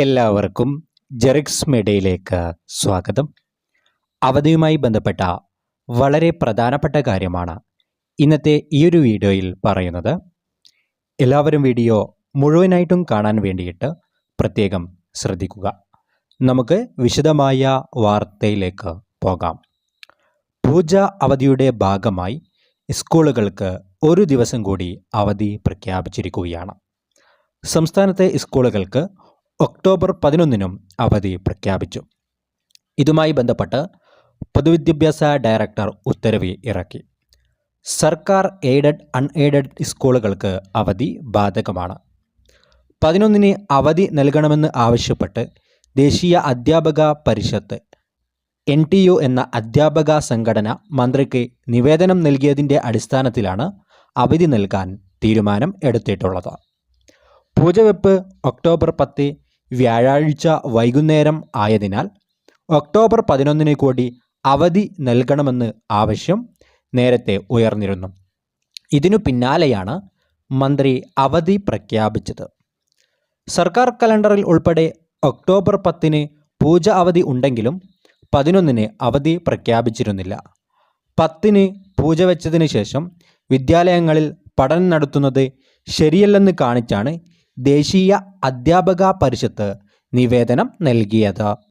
എല്ലാവർക്കും ജെറിക്സ് മീഡിയയിലേക്ക് സ്വാഗതം. അവധിയുമായി ബന്ധപ്പെട്ട വളരെ പ്രധാനപ്പെട്ട കാര്യമാണ് ഇന്നത്തെ ഈ ഒരു വീഡിയോയിൽ പറയുന്നത്. എല്ലാവരും വീഡിയോ മുഴുവനായിട്ടും കാണാൻ വേണ്ടിയിട്ട് പ്രത്യേകം ശ്രദ്ധിക്കുക. നമുക്ക് വിശദമായ വാർത്തയിലേക്ക് പോകാം. പൂജ അവധിയുടെ ഭാഗമായി സ്കൂളുകൾക്ക് ഒരു ദിവസം കൂടി അവധി പ്രഖ്യാപിച്ചിരിക്കുകയാണ്. സംസ്ഥാനത്തെ സ്കൂളുകൾക്ക് ഒക്ടോബർ പതിനൊന്നിനും അവധി പ്രഖ്യാപിച്ചു. ഇതുമായി ബന്ധപ്പെട്ട് പൊതുവിദ്യാഭ്യാസ ഡയറക്ടർ ഉത്തരവ് ഇറക്കി. സർക്കാർ എയ്ഡഡ് അൺഎയ്ഡഡ് സ്കൂളുകൾക്ക് അവധി ബാധകമാണ്. പതിനൊന്നിന് അവധി നൽകണമെന്ന് ആവശ്യപ്പെട്ട് ദേശീയ അധ്യാപക പരിഷത്ത് എൻ ടി യു എന്ന അധ്യാപക സംഘടന മന്ത്രിക്ക് നിവേദനം നൽകിയതിന്റെ അടിസ്ഥാനത്തിലാണ് അവധി നൽകാൻ തീരുമാനം എടുത്തിട്ടുള്ളത്. പൂജവെപ്പ് ഒക്ടോബർ പത്ത് വ്യാഴാഴ്ച വൈകുന്നേരം ആയതിനാൽ ഒക്ടോബർ പതിനൊന്നിന് കൂടി അവധി നൽകണമെന്ന് ആവശ്യം നേരത്തെ ഉയർന്നിരുന്നു. ഇതിനു പിന്നാലെയാണ് മന്ത്രി അവധി പ്രഖ്യാപിച്ചത്. സർക്കാർ കലണ്ടറിൽ ഉൾപ്പെടെ ഒക്ടോബർ പത്തിന് പൂജ അവധി ഉണ്ടെങ്കിലും പതിനൊന്നിന് അവധി പ്രഖ്യാപിച്ചിരുന്നില്ല. പത്തിന് പൂജ വെച്ചതിന് ശേഷം വിദ്യാലയങ്ങളിൽ പഠനം നടത്തുന്നത് ശരിയല്ലെന്ന് കാണിച്ചാണ് ദേശീയ അധ്യാപക പരിഷത്ത് നിവേദനം നൽകിയത്.